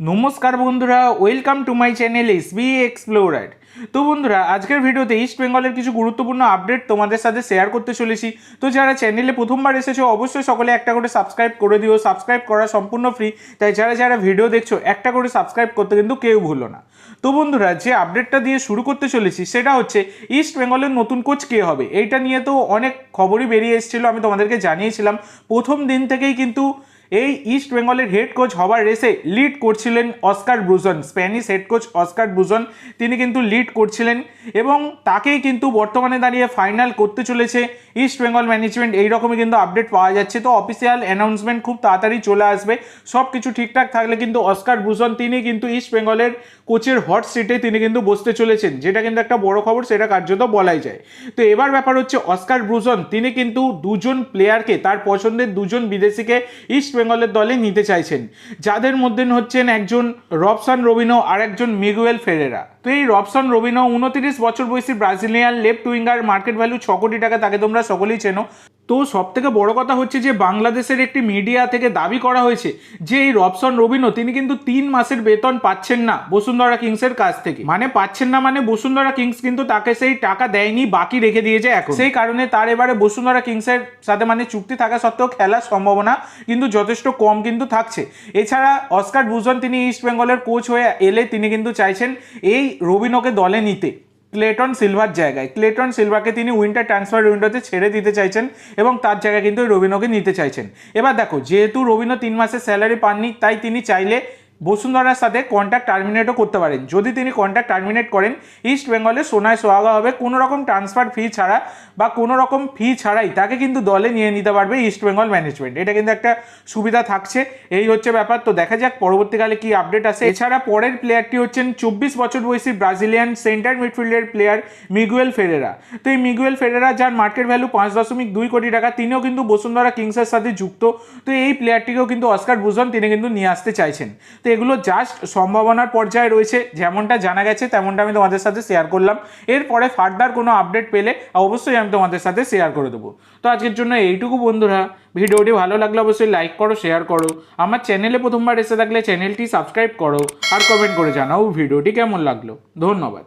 নমস্কার বন্ধুরা welcome to my channel S B explorer তো বন্ধুরা, আজকের ভিডিওতে ইস্ট বেঙ্গলের কিছু গুরুত্বপূর্ণ আপডেট তোমাদের সাথে শেয়ার করতে চলেছি। তো যারা চ্যানেলে প্রথমবার এসেছ, অবশ্যই সকলে একটা করে সাবস্ক্রাইব করে দিও। সাবস্ক্রাইব করা সম্পূর্ণ ফ্রি তাই যারা যারা ভিডিও দেখছ, একটা করে সাবস্ক্রাইব করতে কিন্তু কেউ ভুলো না। তো বন্ধুরা, যে আপডেটটা দিয়ে শুরু করতে চলেছি, সেটা হচ্ছে ইস্ট বেঙ্গলের নতুন কোচ কে হবে? এইটা নিয়ে তো অনেক খবরই বেরিয়ে এসেছিল, আমি তোমাদেরকে জানিয়েছিলাম। প্রথম দিন থেকেই কিন্তু এই ইস্ট বেঙ্গলের হেড কোচ হবার রেসে লিড করছিলেন Oscar Bruzon Spanish head coach Oscar Bruzon তিনি কিন্তু লিড করছিলেন এবং তাকেই কিন্তু বর্তমানে দাঁড়িয়ে ফাইনাল করতে চলেছে ইস্ট বেঙ্গল ম্যানেজমেন্ট এইরকমই কিন্তু আপডেট পাওয়া যাচ্ছে। তো অফিসিয়াল অ্যানাউন্সমেন্ট খুব তাড়াতাড়ি চলে আসবে। সব কিছু ঠিকঠাক থাকলে কিন্তু অস্কার ব্রুজন তিনি কিন্তু ইস্ট বেঙ্গলের কোচের হট সিটে তিনি কিন্তু বসতে চলেছেন। যেটা কিন্তু একটা বড় খবর, সেটা কার্যত বলাই যায়। তো এবার ব্যাপার হচ্ছে অস্কার ব্রুজন তিনি কিন্তু দুজন প্লেয়ারকে তার পছন্দের দুজন বিদেশিকে ইস্ট বেঙ্গলের দলে নিতে চাইছেন। যাদের মধ্যে হচ্ছেন একজন রবসান রবিনো আর একজন মিগুয়েল ফেরেরা। তো এই রবসন রবিনো উনত্রিশ বছর বয়সী Brazilian left winger market value ছ কোটি টাকা, তাকে তোমরা সকলেই চেনো। তো সব থেকে বড় কথা হচ্ছে যে বাংলাদেশের একটি মিডিয়া থেকে দাবি করা হয়েছে যে এই রবসন রবিনো তিনি কিন্তু তিন মাসের বেতন পাচ্ছেন না বসুন্ধরা কিংসের কাছ থেকে। মানে পাচ্ছেন না মানে বসুন্ধরা কিংস কিন্তু তাকে সেই টাকা দেয়নি, বাকি রেখে দিয়েছে এখন। সেই কারণে তার এবারে বসুন্ধরা কিংসের সাথে মানে চুক্তি থাকা সত্ত্বেও খেলার সম্ভাবনা কিন্তু যথেষ্ট কম কিন্তু থাকছে। এছাড়া অস্কার বুজন তিনি ইস্ট বেঙ্গলের কোচ হয়ে এলে তিনি কিন্তু চাইছেন এই রবিনোকে দলে নিতে। ক্লেটন সিলভার জায়গায়। ক্লেটন সিলভাকে তিনি উইন্টার ট্রান্সফার উইন্ডোতে ছেড়ে দিতে চাইছেন এবং তার জায়গায় কিন্তু রবিনোকে নিতে চাইছেন। এবার দেখো, যেহেতু রবিনো তিন মাসের স্যালারি পাননি, তাই তিনি চাইলে বসুন্ধরার সাথে কন্ট্যাক্ট টার্মিনেটও করতে পারেন। যদি তিনি কন্ট্যাক্ট টার্মিনেট করেন ইস্ট বেঙ্গলে সোনায় সোহাগা হবে। কোনো রকম ট্রান্সফার ফি ছাড়া বা কোনো রকম ফি ছাড়াই তাকে কিন্তু দলে নিয়ে নিতে পারবে ইস্ট বেঙ্গল ম্যানেজমেন্ট এটা কিন্তু একটা সুবিধা থাকছে। এই হচ্ছে ব্যাপার। তো দেখা যাক পরবর্তীকালে কি আপডেট আসে। এছাড়া পরের প্লেয়ারটি হচ্ছেন চব্বিশ বছর বয়সী ব্রাজিলিয়ান সেন্টার মিডফিল্ডের প্লেয়ার মিগুয়েল ফেরেরা তো এই মিগুয়েল ফেরেরা যার মার্কেট ভ্যালু পাঁচ দশমিক দুই কোটি টাকা, তিনিও কিন্তু বসুন্ধরা কিংসের সাথে যুক্ত। তো এই প্লেয়ারটিকেও কিন্তু অস্কার বুঝন তিনি কিন্তু নিয়ে আসতে চাইছেন। তো এগুলো জাস্ট সম্ভাবনার পর্যায়ে রয়েছে। যেমনটা জানা গেছে, তেমনটা আমি তোমাদের সাথে শেয়ার করলাম। এরপরে ফার্দার কোনো আপডেট পেলে অবশ্যই আমি তোমাদের সাথে শেয়ার করে দেবো। তো আজকের জন্য এইটুকু বন্ধুরা। ভিডিওটি ভালো লাগলে অবশ্যই লাইক করো শেয়ার করো। আমার চ্যানেলে প্রথমবার এসে থাকলে চ্যানেলটি সাবস্ক্রাইব করো। আর কমেন্ট করে জানাও ভিডিওটি কেমন লাগল। ধন্যবাদ।